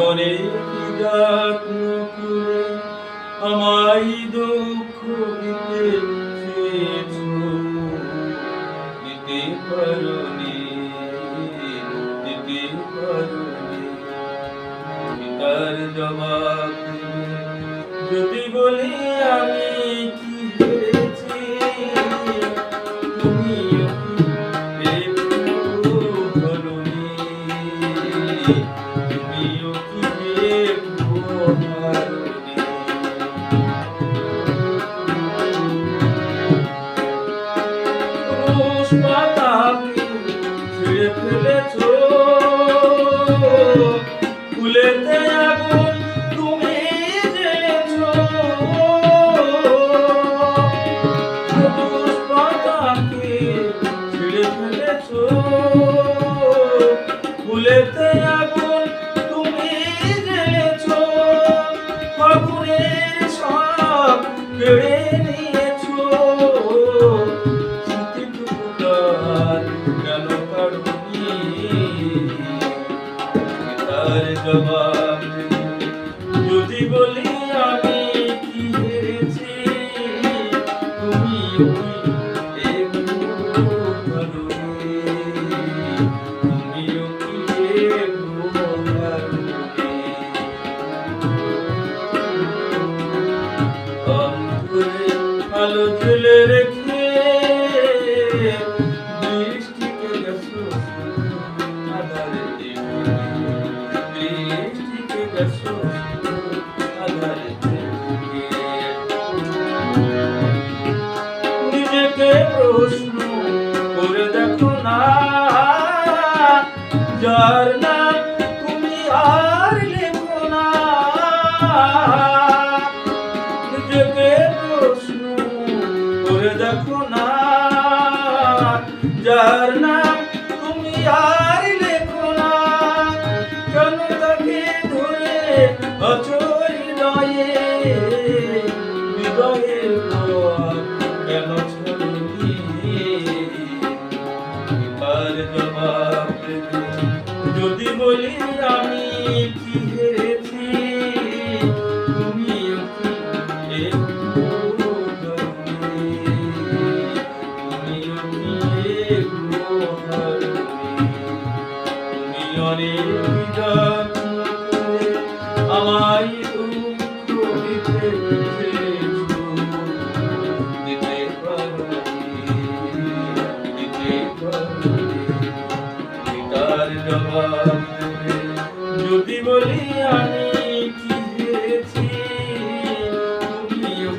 অনেক যত্ন করে দুঃখ দিতে চেয়েছো। জবাব যদি বলি আমি ছিঁড়ে ফেলেছো। ফুলেতে আগুন তুমি জ্বেলেছো। রোজ পাতাকে ছিঁড়ে ফেলেছো। ফুলেতে আগুন তুমি জ্বেলেছো। ফাগুনের সব কেড়ে নিয়েছো জবাব। যদি বলি আমি কি হেরেছি তুমি আলো জ্বেলে রেখে আধারে নিজেকে দেখো না যার তুমি আর লেখো না নিজেকে প্রশ্ন করে দেখো না যার তুমি আর যদি বলি আমি কি হেরেছি তুমিও কি? তুমিও কি তুমি অনেক আমায় দুঃখ যদি বলি আমি কি হয়েছি তুমিও